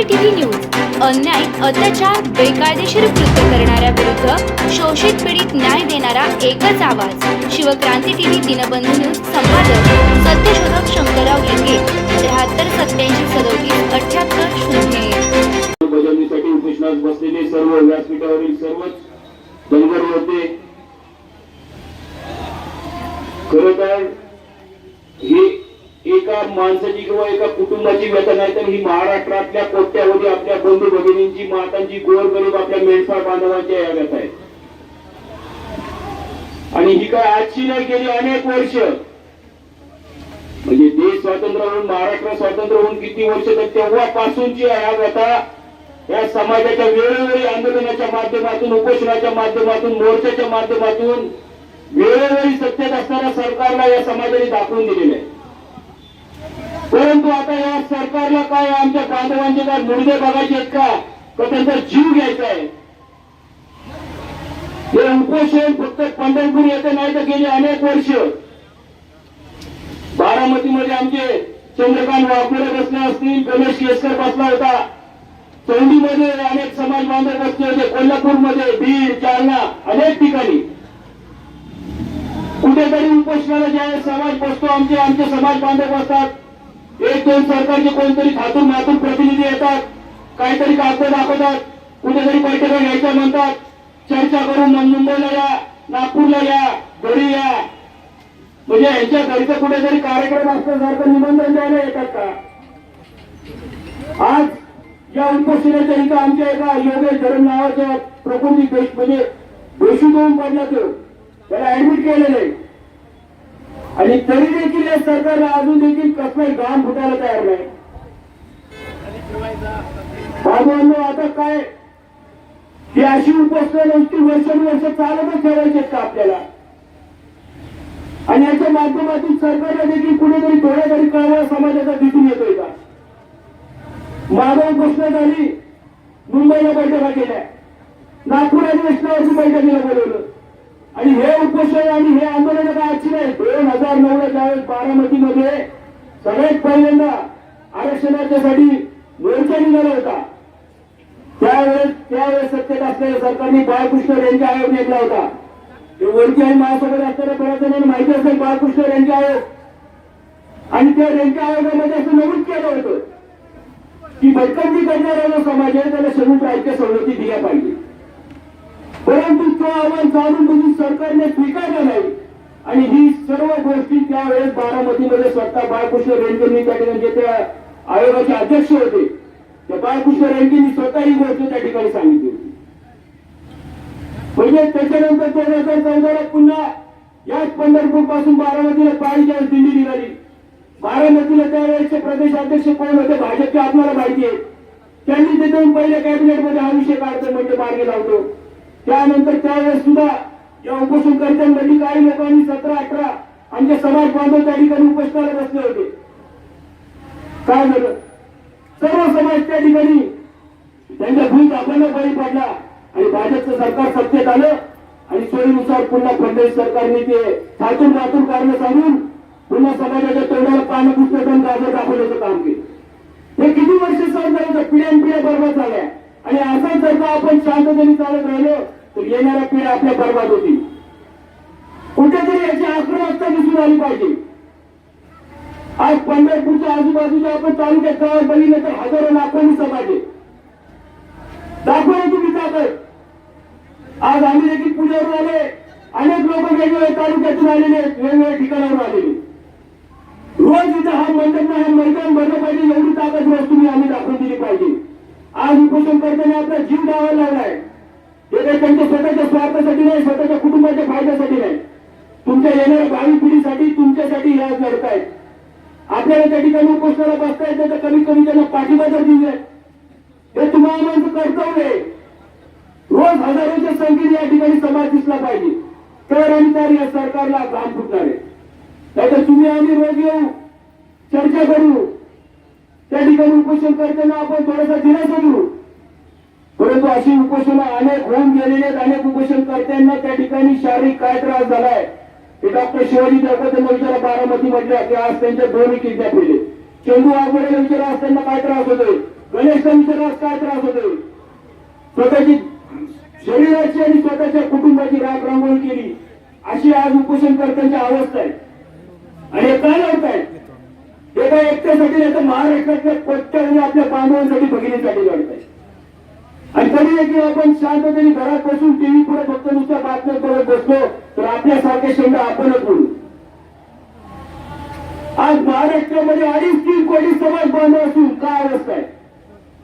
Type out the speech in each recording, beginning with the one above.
CCTV news अन्याय अत्याचार बेकायदेशीर कृत्य करणाऱ्या विरुद्ध शोषित पीडित न्याय देणारा एकच आवाज. शिवक्रांती टीव्ही दिनबंधू न्यूज संपादक सत्यशोधक शंकरराव लिंगे त्र्याहत्तर सत्याऐंशी सदोतीस अठ्याहत्तर शून्य एक. बसलेले सर्व व्यासपीठावरील सर्वच धनगर होते खरं तर ही एका माणसाची किंवा एका कुटुंबाची व्यथा नाही तर ही महाराष्ट्रातल्या कोट्यावधी आपल्या बंधू भगिनींची मातांची गोरगरीब आपल्या मेंढपाळ बांधवांच्या या व्यथा आहेत. आणि ही काय आजची नाही गेली अनेक वर्ष. म्हणजे देश स्वातंत्र्य होऊन महाराष्ट्र स्वातंत्र्य होऊन किती वर्ष तर तेव्हापासूनची ह्या व्यथा या समाजाच्या वेळोवेळी आंदोलनाच्या माध्यमातून उपोषणाच्या माध्यमातून मोर्चाच्या माध्यमातून वेळोवेळी सत्तेत असणाऱ्या सरकारला या समाजाने दाखवून दिलेलं आहे. परंतु आता या सरकारला काय आमच्या बांधवांचे काय मुर्दे बघायचे आहेत का? तर त्यांचा जीव घ्यायचा आहे? हे उपोषण फक्त पंढरपूर येथे नाही तर गेली अनेक वर्ष. बारामतीमध्ये आमचे चंद्रकांत वाघमोडे बसले असतील गणेश केसकर बसला होता. चौंडीमध्ये अनेक समाज बांधव बसले होते. कोल्हापूरमध्ये बीड जालना अनेक ठिकाणी. कुठेतरी उपोषणाला ज्या समाज बसतो आमचे आमचे समाज बांधव बसतात. एक दोन सरकारचे कोणतरी खातून मातून प्रतिनिधी येतात काहीतरी कागद दाखवतात कुठेतरी बैठका घ्यायच्या म्हणतात चर्चा करून मुंबईला या नागपूरला या घरी या. म्हणजे यांच्या घरीचा कुठेतरी कार्यक्रम असल्यासारखं निमंत्रण द्यायला येतात का? आज या उपस्थितीच्या इथं आमच्या एका योगेश धरण नावाच्या प्रकृती म्हणजे दोषी होऊन पडला तो. त्याला ऍडमिट केलेलं आहे. आणि तरी देखील या सरकारला अजून देखील कसलाही घाम फुटायला तयार नाही. बाबांनो आता काय? ही अशी उपोषणं नुसती वर्षानुवर्ष चालतच ठेवायचे आहेत का आपल्याला? आणि याच्या माध्यमातून सरकारला देखील कुठेतरी थोड्या तरी कळवा समाजाचा दिसून येतोय का? माधव घोषणा झाली मुंबईला बैठका केल्या. नागपूर अधिवेशनावरची बैठकीला बोलवलं. आणि हे उपोषण आणि हे आंदोलन काय आजची नाही. दोन हजार नऊला ज्यावेळेस बारामतीमध्ये सगळ्यात पहिल्यांदा आरक्षणाच्यासाठी मोर्चा निघाला होता. त्यावेळेस त्यावेळेस सत्तेत असलेल्या सरकारने बाळकृष्ण रेंगे आयोग नेमला होता. ते वरती आणि महासभेत असताना बऱ्याच जणांना माहिती असेल बाळकृष्ण यांचा आयोग. आणि त्या रेंच्या आयोगामध्ये असं नमूद केलं होतं. की भटकंती करणारा जो समाज आहे त्याला शेड्यूल राज्य सवलती दिल्या पाहिजे. परंतु तो आव्हान जाणून बुजून सरकारने स्वीकारला नाही. आणि ही सर्व गोष्टी त्यावेळेस बारामतीमध्ये स्वतः बाळकृष्ण रेंगेंनी त्या ठिकाणी त्या आयोगाचे अध्यक्ष होते त्या बाळकृष्ण रेंगेंनी स्वतः ही गोष्ट त्या ठिकाणी सांगितली होती. म्हणजे त्याच्यानंतर दोन हजार चौदाला पुन्हा याच पंढरपूरपासून बारामतीला पायी ज्यावेळेस दिल्ली निघाली. बारामतीला त्यावेळेसचे प्रदेश अध्यक्ष कोण होते भाजपचे आपल्याला माहिती आहे. त्यांनी तिथून पहिल्या कॅबिनेटमध्ये हा विषय काढतो म्हणजे मार्गे लावतो. त्यानंतर त्यावेळेस सुद्धा या उपोषण उपोषणकर्त्यांमध्ये काही लोकांनी सतरा अठरा आमचे समाज बांधव त्या ठिकाणी उपोषणाला बसले होते. काय झालं? सर्व समाज त्या ठिकाणी त्यांच्या भूत आपल्याला बळी पडला आणि भाजपचं सरकार सत्तेत आलं आणि सोयीनुसार पुन्हा फडणवीस सरकारने ते थातून वातून कारण सांगून पुन्हा समाजाच्या तोंडाला पानं पुस्तकं गाजर दाखवण्याचं काम केलं. हे किती वर्ष सहन झालं? पिढ्यान पिढ्या बरोबर झाल्या. आणि असं जर का आपण शांततेने चालत राहिलो तर येणाऱ्या पिढ्या आपल्या बर्बाद होती कुठेतरी याची आक्रमकता दिसून आली पाहिजे. आज पंढरपूरच्या आजूबाजूच्या आपण तालुक्यात गावात बघितलं तर हजारो लाखोनी समाज आहे. तुम्ही ताकद. आज आम्ही देखील पुण्यावरून आले अनेक लोक वेगवेगळ्या तालुक्यातून आलेले आहेत वेगवेगळ्या ठिकाणावर आलेले रोज इथं हा मंडप हा मैदान भरलं पाहिजे एवढी ताकद रोज तुम्ही आम्ही दाखवून दिली पाहिजे. आज उपोषण करताना आपला जीव द्यावा लागलाय. हे काही त्यांच्या स्वतःच्या स्वार्थासाठी नाही स्वतःच्या कुटुंबाच्या फायद्यासाठी नाही. तुमच्या येणाऱ्या भावी पिढीसाठी तुमच्यासाठी हे लढतायत आपल्याला त्या ठिकाणी उपोषणाला बसता त्याचा कमीत कमी त्यांना पाठिंबा जर दिलाय हे तुम्हाला माझं कर्तव्य आहे. रोज हजारोच्या संख्येने या ठिकाणी समाज दिसला पाहिजे. तर आणि या सरकारला घाम फुटणार आहे. नाहीतर तुम्ही आम्ही रोज येऊ चर्चा करू. त्या ठिकाणी उपोषण करताना आपण थोडासा दिलासा देऊ. परंतु अशी उपोषण अनेक होऊन गेलेली आहेत. अनेक उपोषणकर्त्यांना त्या ठिकाणी शारीरिक काय त्रास झालाय? ते डॉक्टर शिवाजी दळपतींना विचारा बारामती म्हटल्या की आज त्यांच्या दोन्ही किडनॅप केले चंदू वाघमोडेला विचारा आज त्यांना काय त्रास होतोय? गणेशचा आज काय त्रास होतोय? स्वतःची शरीराची आणि स्वतःच्या कुटुंबाची राख रांगोळी केली. अशी आज उपोषणकर्त्यांची अवस्था आहे. आणि हे काय लढतायत हे काय एकट्यासाठी नाही तर महाराष्ट्रातल्या आणि आपल्या बांधवांसाठी भगिनीसाठी लढतायत आणि तरी देखील आपण शांततेने घरात बसून टीव्ही पुढे फक्त नुसत्या बातम्या करत बसलो तर आपल्यासारखे शब्द आपणच बोलू. आज महाराष्ट्रामध्ये अडीच तीन कोटी समाज बांधव असून काय अवस्था आहे?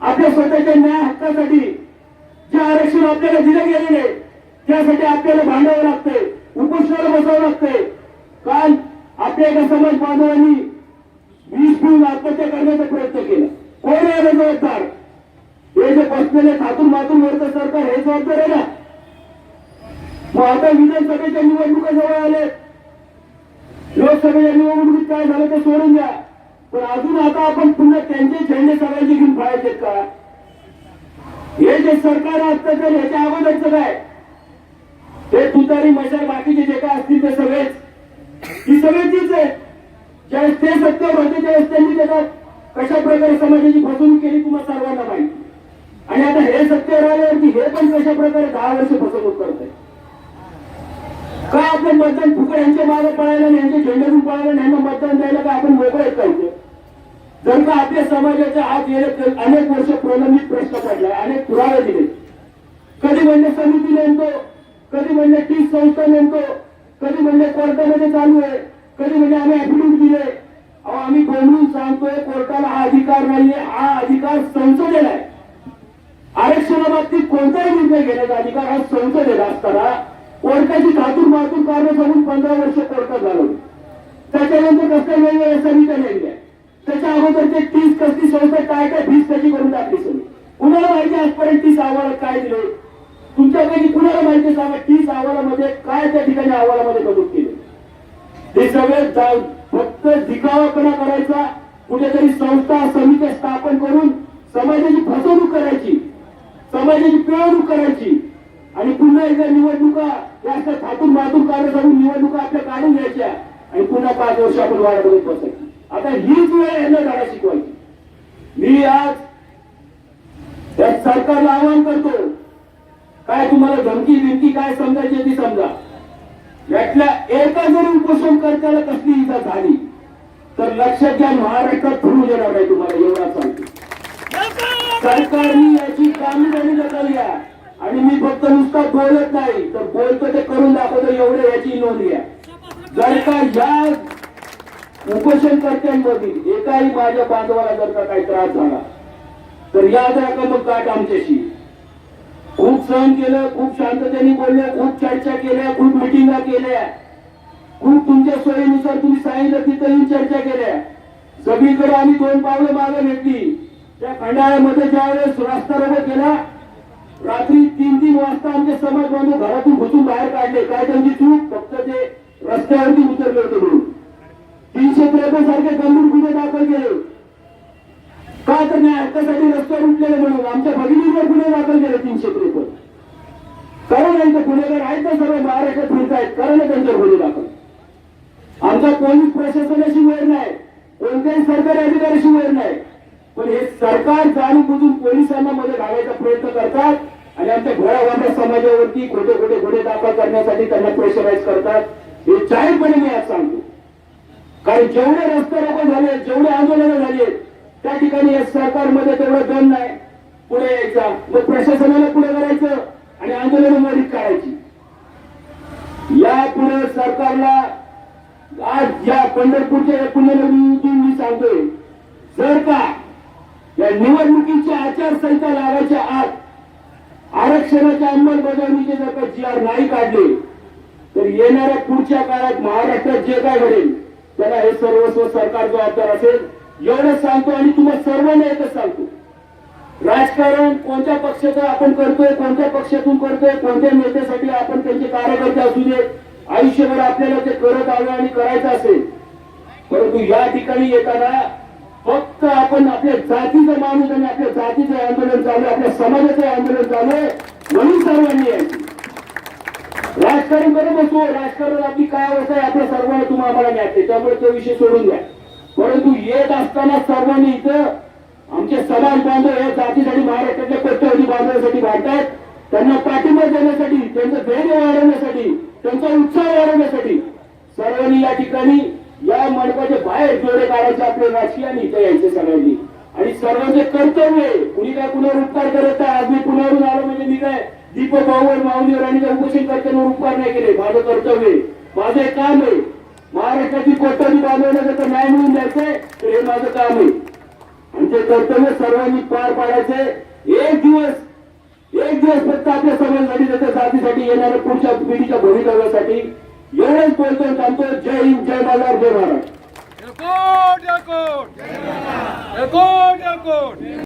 आपल्या स्वतःच्या न्याय हक्कासाठी जे आरक्षण आपल्याला दिलं गेलेलं आहे त्यासाठी आपल्याला भांडावं लागतंय उपोषणाला बसावं लागतंय. काल आपल्या एका समाज बांधवांनी वीज पिऊन आत्महत्या करण्याचा प्रयत्न केला. कोण आहे जबाबदार बसलेले थातून मातून वरचं सरकार हे जबाबदार आहे ना. मग आता विधानसभेच्या निवडणुका जवळ आले. लोकसभेच्या निवडणुकीत काय झालं ते सोडून द्या. पण अजून आता आपण पुन्हा त्यांचे झेंडे सगळ्यांचे घेऊन पाहायचे का? हे जे सरकार असतं ह्याच्या अगोदरच काय? ते तुतारी मशाल बाकीचे जे काय असतील ते सगळेच. ही सगळ्यांचीच आहे ज्यावेळेस ते सत्तेवर होते त्यावेळेस त्यांनी त्याच्यात कशा प्रकारे समाजाची फसवणूक केली तुम्हाला सर्वांना माहिती. आणि आता हे सत्तेवर आल्यावरती हे पण कशा प्रकारे दहा वर्ष फसवणूक करत आहे का आपण मतदान फुकट यांच्या मागे पळायला आणि यांच्या झेंड्यातून पळायला आणि यांना मतदान द्यायला का आपण मोकळे पाहिजे जर का आपल्या समाजाच्या आत गेले तर अनेक वर्ष प्रलंबित प्रश्न पडला अनेक पुरावे दिले. कधी म्हणले समिती नेमतो कधी म्हणजे तीस संस्था नेमतो कधी म्हणले कोर्टामध्ये चालू आहे कधी म्हणजे आम्ही अफिडेव्हिट दिले. अहो आम्ही बोलून सांगतोय कोर्टाला हा अधिकार नाहीये हा अधिकार संसदेला आहे. बाबतीत कोणताही निर्णय घेण्याचा अधिकार हा संसदेला असताना कोर्टाची धातूर मातूर कार्य करून पंधरा वर्ष कोर्टात घालवली. त्याच्यानंतर कसं वेगवेगळ्या समित्या नेमल्या. त्याच्या अगोदरचे तीस कसली संस्था काय काय फीस त्याची करून टाकली सगळी. कुणाला माहिती आजपर्यंत तीस अहवाल काय दिले? तुमच्यापैकी कुणाला माहिती सांगा तीस अहवालामध्ये काय त्या ठिकाणी अहवालामध्ये कबूल केले? हे सगळे जाऊन फक्त दिखावापणा करायचा कुठेतरी संस्था समित्या स्थापन करून समाजाची फसवणूक करायची समाजाची पिळवणूक करायची. आणि पुन्हा एकदा निवडणुका जास्त थातून मातून कार्य करून निवडणुका आपल्या काढून घ्यायच्या. आणि पुन्हा पाच वर्ष आपण वाढ बघत बसायची. आता हीच वेळ यांना धडा शिकवायची. मी आज त्या सरकारला आवाहन करतो काय तुम्हाला धमकी बिमकी काय समजायची ती समजा. यातल्या एका जरी उपोषण करताना कसली इजा झाली तर लक्षात घ्या महाराष्ट्रात फिरू देणार नाही तुम्हाला एवढा सांगतो सरकारने याची कामगिरी दखल घ्या आणि मी फक्त नुसता बोलत नाही तर बोलतो ते करून दाखवतो एवढे याची नोंद घ्या जर का या उपोषणकर्त्यांमधील एकाही माझ्या बांधवाला जर का काही त्रास झाला तर याद राखा मग काट आमच्याशी. खूप सहन केलं खूप शांततेने बोलल्या खूप चर्चा केल्या खूप मिटिंगा केल्या. खूप तुमच्या सोयीनुसार तुम्ही सांगितलं तिथं येऊन चर्चा केल्या. सगळीकडे आम्ही दोन पावलं मागे घेतली. त्या खंडाळ्यामध्ये ज्या वेळेस रस्ता रोग केला रात्री तीन तीन वाजता आमचे समाज बांधव घरातून घुसून बाहेर काढले. काय त्यांची चूक? फक्त ते रस्त्यावरती उतरले होते म्हणून. तीनशे त्रेपन्न सारखे गंभीर गुन्हे दाखल केले. का तर नाही? हक्कासाठी रस्त्यावर उठलेले म्हणून. आमच्या भगिनीवर गुन्हे दाखल केले तीनशे त्रेपन्न. करा यांचे गुन्हेगार आहेत ना सर्व महाराष्ट्रात फिरतायत आहेत. ना त्यांच्यावर गुन्हे दाखल. आमचा पोलीस प्रशासनाशी वेळ नाही. कोणत्याही सरकारी अधिकाऱ्याशी वेळ नाही. पण हे सरकार जाणून बुजून पोलिसांना मध्ये घालायचा प्रयत्न करतात आणि आमच्या घोड्यावाड्या समाजावरती खोटे खोटे गुन्हे दाखल करण्यासाठी त्यांना प्रेशराईज करतात. हे जाहीरपणे मी आज सांगतो. कारण जेवढे रस्ते रोको झाले जेवढे आंदोलनं झाली त्या ठिकाणी या सरकारमध्ये तेवढं दम नाही. पुढे यायचा. मग प्रशासनाला पुढे करायचं आणि आंदोलन मधीत काढायची या पुढे सरकारला आज या पंढरपूरच्या या मी सांगतोय जर का या निवडणुकीची आचारसंहिता लागायच्या आत आरक्षणाच्या अंमलबजावणीचे जर का जी आर नाही काढले तर येणाऱ्या पुढच्या काळात महाराष्ट्रात जे काय घडेल त्याला हे सर्वस्व सरकार जबाबदार असेल. एवढं सांगतो आणि तुम्हाला सर्वांना एकच सांगतो. राजकारण कोणत्या पक्षाचं आपण करतोय कोणत्या पक्षातून करतोय कोणत्या नेत्यासाठी आपण त्यांचे कार्यकर्ते असू देत आयुष्यभर आपल्याला ते करत आलं आणि करायचं असेल. परंतु या ठिकाणी येताना फक्त आपण आपल्या जातीचं माणूस आणि आपल्या जातीचं आंदोलन चालू आपल्या समाजाचं आंदोलन चालू आहे म्हणून सर्वांनी राजकारण करत असो राजकारण आपली काय अवस्था आहे आपल्या सर्वांना तुम्हाला आम्हाला न्यायचे त्यामुळे तो विषय सोडून द्या. परंतु येत असताना सर्वांनी इथं आमचे समाज बांधव या जातीसाठी महाराष्ट्रातल्या कोट्यवधी बांधवांसाठी भारतात त्यांना पाठिंबा देण्यासाठी त्यांचं धैर्य वाढवण्यासाठी त्यांचा उत्साह वाढवण्यासाठी सर्वांनी या ठिकाणी मंडपाच्या बाहेर जोडे काढायचे आपले राजकीय इथे यायचे सगळ्यांनी. आणि सर्वांचे कर्तव्य आहे कुणी काय कुणावर उपकार करत आहे आज मी पुण्यावरून आलो म्हणजे मी काय दीपक भाऊवर माऊलीवर आणि काय उपोषण करताना उपकार नाही केले. माझं कर्तव्य माझं एक काम आहे. महाराष्ट्राची कोट्याधी बांधवण्याचं जर न्याय मिळून द्यायचंय तर हे माझं काम आहे. आणि ते कर्तव्य सर्वांनी पार पाडायचे. एक दिवस एक दिवस फक्त आपल्या समाजासाठी त्याच्या जातीसाठी येणाऱ्या पुढच्या पिढीच्या भवितव्यासाठी एवढंच बोलतो आणि थांबतो. जय हिंद जय बाजार जय महाराष्ट्र Accord, accord. Accord.